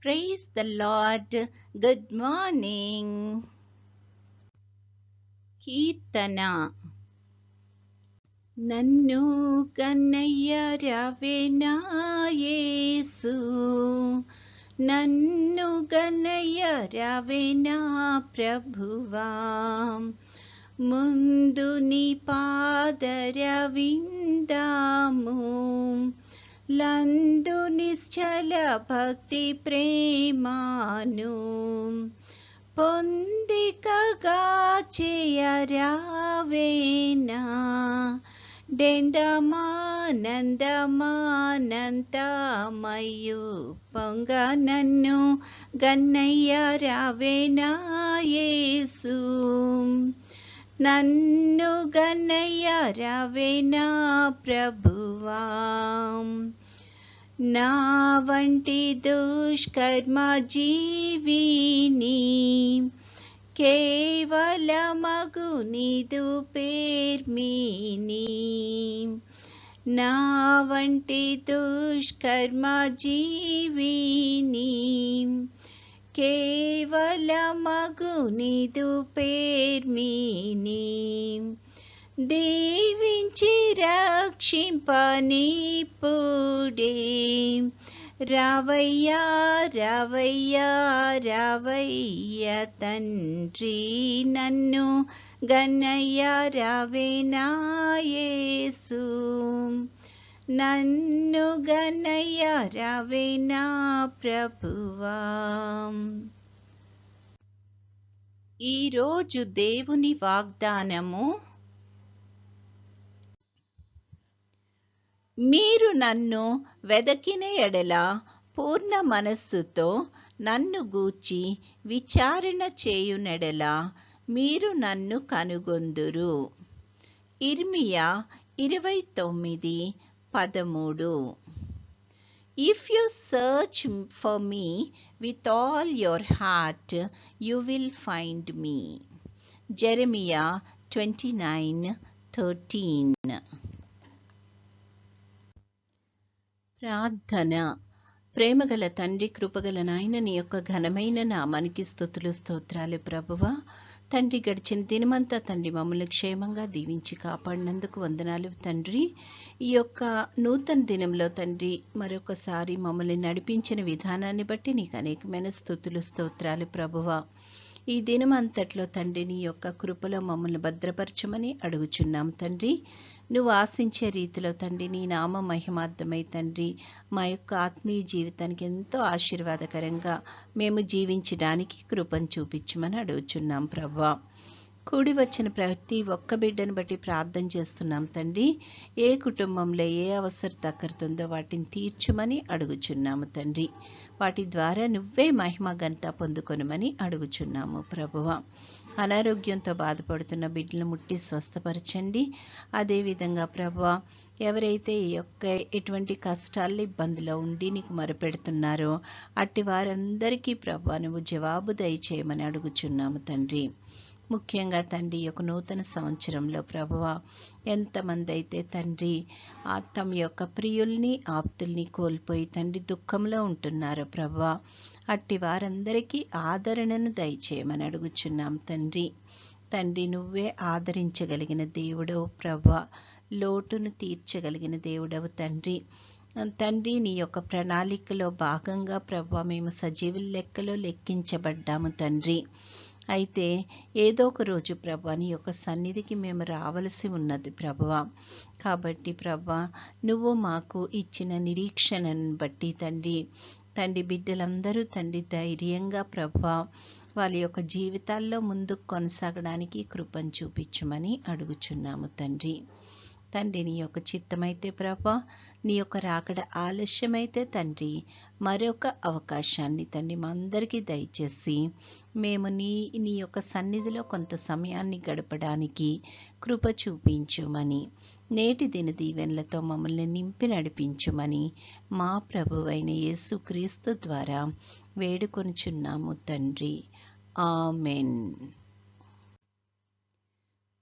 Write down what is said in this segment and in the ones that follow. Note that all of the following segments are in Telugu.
Praise the Lord. Good morning. Kirtana Nannu kannaya ravena Yesu Nannu kannaya ravena Prabhuvam Munduni padaravindamum లందు నిశ్చల భక్తి ప్రేమాను పొందికగా చేయరావేనా? డెందమానందమానంతమయు పొంగ నన్ను గన్నయ్య రావేనాయేసు నన్ను గన్నయ్య రావేనా ప్రభువా? नावण्टि दुष्कर्म जीविनी के वगुनि दुपेर्मिनी नाण्टि दुष्कर्म जीविनी केल मगुनी రక్షింపనిప్పుడే రావయ్యా రావయ్యా రావయ్య తండ్రి నన్ను గన్నయ్య రావేనాయేసు నన్ను గన్నయ్య రావేనా ప్రభువా. ఈరోజు దేవుని వాగ్దానము మీరు నన్ను వెదకిన ఎడల పూర్ణ మనస్సుతో నన్ను గూర్చి విచారణ చేయునెడల మీరు నన్ను కనుగొందురు. ఇర్మియా ఇరవై తొమ్మిది పదమూడు. If you search for me with all your heart you will find me Jeremiah twenty nine thirteen ప్రార్థన. ప్రేమగల తండ్రి కృపగల నాయన నీ యొక్క ఘనమైన నామానికి స్థుతులు స్తోత్రాలు ప్రభువ. తండ్రి గడిచిన దినమంతా తండ్రి మమ్మల్ని క్షేమంగా దీవించి కాపాడినందుకు వందనాలు తండ్రి. ఈ యొక్క నూతన దినంలో తండ్రి మరొకసారి మమ్మల్ని నడిపించిన విధానాన్ని బట్టి నీకు అనేకమైన స్థుతులు స్తోత్రాలు ప్రభువ. ఈ దినం అంతట్లో తండ్రి నీ యొక్క కృపలో మమ్మల్ని భద్రపరచమని అడుగుచున్నాం తండ్రి. నువ్వు ఆశించే రీతిలో తండ్రి నీ నామ మహిమార్థమై తండ్రి మా యొక్క ఆత్మీయ జీవితానికి ఎంతో ఆశీర్వాదకరంగా మేము జీవించడానికి కృపను చూపించమని అడుగుచున్నాం ప్రభా. కూడి వచ్చిన ప్రతి ఒక్క బిడ్డను బట్టి ప్రార్థన చేస్తున్నాం తండ్రి. ఏ కుటుంబంలో ఏ అవసరం తక్కరుతుందో వాటిని తీర్చమని అడుగుచున్నాము తండ్రి. వాటి ద్వారా నువ్వే మహిమ గంత పొందుకొనమని అడుగుచున్నాము ప్రభువ. అనారోగ్యంతో బాధపడుతున్న బిడ్డలు ముట్టి స్వస్థపరచండి. అదేవిధంగా ప్రభువ ఎవరైతే ఈ యొక్క ఎటువంటి కష్టాలు ఇబ్బందిలో ఉండి నీకు మొరపెడుతున్నారో అట్టి వారందరికీ ప్రభు నువ్వు జవాబు దయచేయమని అడుగుచున్నాము తండ్రి. ముఖ్యంగా తండ్రి యొక్క నూతన సంవత్సరంలో ప్రభువ ఎంతమంది అయితే తండ్రి ఆ తమ యొక్క ప్రియుల్ని ఆప్తుల్ని కోల్పోయి తండ్రి దుఃఖంలో ఉంటున్నారో ప్రభువ అట్టి వారందరికీ ఆదరణను దయచేయమని అడుగుచున్నాం తండ్రి. తండ్రి నువ్వే ఆదరించగలిగిన దేవుడవు ప్రభ లోటును తీర్చగలిగిన దేవుడవు తండ్రి. తండ్రి నీ యొక్క ప్రణాళికలో భాగంగా ప్రభ మేము సజీవుల లెక్కలో లెక్కించబడ్డాము తండ్రి. అయితే ఏదో ఒక రోజు ప్రభా నీ యొక్క సన్నిధికి మేము రావలసి ఉన్నది ప్రభువ కాబట్టి ప్రభా నువ్వు మాకు ఇచ్చిన నిరీక్షణను బట్టి తండ్రి తండ్రి బిడ్డలందరూ తండ్రి ధైర్యంగా ప్రభా వాళ్ళ యొక్క జీవితాల్లో ముందుకు కొనసాగడానికి కృపను చూపించమని అడుగుచున్నాము తండ్రి. తండ్రి నీ యొక్క చిత్తమైతే ప్రభా నీ యొక్క రాకడ ఆలస్యమైతే తండ్రి మరొక అవకాశాన్ని తండ్రి మా అందరికీ దయచేసి మేము నీ నీ యొక్క సన్నిధిలో కొంత సమయాన్ని గడపడానికి కృప చూపించుమని నేటి దిన దీవెనలతో మమ్మల్ని నింపి నడిపించుమని మా ప్రభువైన యేసుక్రీస్తు ద్వారా వేడుకొనుచున్నాము తండ్రి. ఆమెన్.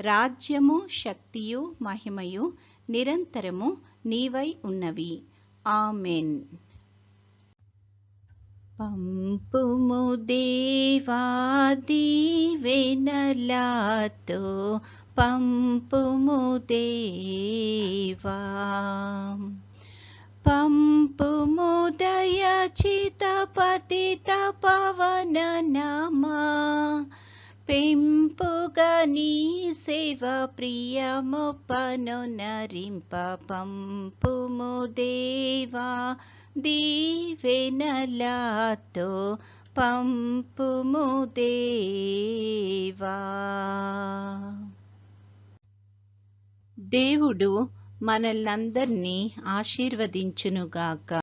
రాజ్యము శక్తియు మహిమయు నిరంతరము నీవై ఉన్నవి. ఆమెన్. పంపుము దేవా దీవెనలాతో పంపుము దేవా. పంపుము దయచిత పతిత పవన నమా పెంపుగనీ దేవ సేవ ప్రియమొప్పను నరింప పంపుము దేవా దీవెనలాతో పంపుము దేవా. దేవుడు మనల్నందరినీ ఆశీర్వదించునుగాక.